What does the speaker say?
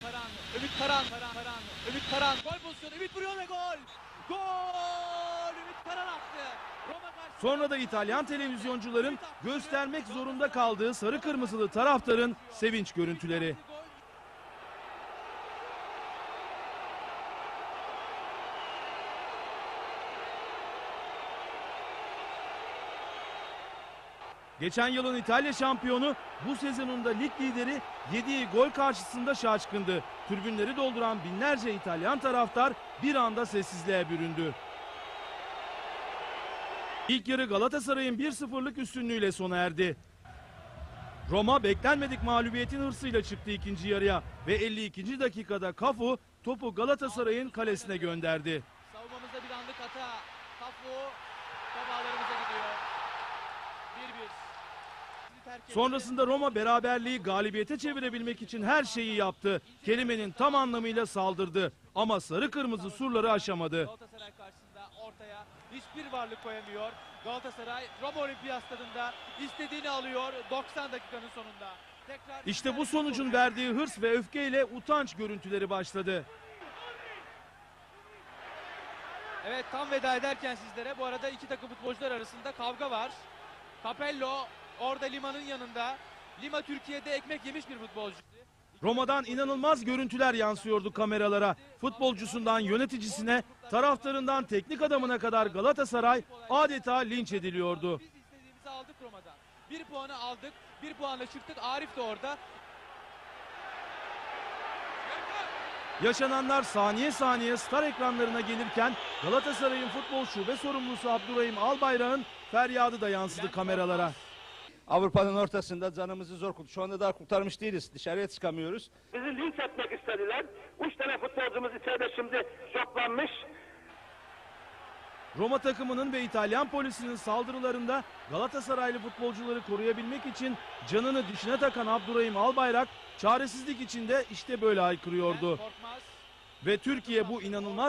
Karan, Ümit Karan, Karan, Karan, Ümit Karan, gol pozisyonu, Ümit vuruyor ve gol! Gol! Ümit Karan attı. Roma karşı... Sonra da İtalyan televizyoncuların göstermek zorunda kaldığı sarı kırmızılı taraftarın sevinç görüntüleri. Geçen yılın İtalya şampiyonu bu sezonunda lig lideri yediği gol karşısında şaşkındı. Tribünleri dolduran binlerce İtalyan taraftar bir anda sessizliğe büründü. İlk yarı Galatasaray'ın 1-0'lık üstünlüğüyle sona erdi. Roma beklenmedik mağlubiyetin hırsıyla çıktı ikinci yarıya ve 52. dakikada Kafu topu Galatasaray'ın kalesine gönderdi. Savunmamızda bir anlık hata. Kafu Sonrasında Roma beraberliği galibiyete çevirebilmek için her şeyi yaptı. Kelimenin tam anlamıyla saldırdı ama sarı kırmızı surları aşamadı. Galatasaray karşısında ortaya hiçbir varlık koyamıyor. Galatasaray Roma Olimpiyat Stadında istediğini alıyor 90 dakikanın sonunda. Tekrar İşte bu sonucun verdiği hırs ve öfkeyle utanç görüntüleri başladı. Evet tam veda ederken sizlere bu arada iki takım futbolcular arasında kavga var. Capello orada Lima'nın yanında. Lima Türkiye'de ekmek yemiş bir futbolcu. Roma'dan inanılmaz görüntüler yansıyordu kameralara. Futbolcusundan yöneticisine, taraftarından teknik adamına kadar Galatasaray adeta linç ediliyordu. Biz istediğimizi aldık Roma'dan. Bir puanı aldık. Bir puanla çıktık. Arif de orada. Yaşananlar saniye saniye star ekranlarına gelirken Galatasaray'ın futbol şube sorumlusu Abdurrahim Albayrak'ın feryadı da yansıdı kameralara. Avrupa'nın ortasında canımızı zor kurtardık. Şu anda daha kurtarmış değiliz. Dışarıya çıkamıyoruz. Bizi linç etmek istediler. Üç tane futbolcumuz içeride şimdi şoklanmış. Roma takımının ve İtalyan polisinin saldırılarında Galatasaraylı futbolcuları koruyabilmek için canını dişine takan Abdurrahim Albayrak çaresizlik içinde işte böyle haykırıyordu. Ve Türkiye bu inanılmaz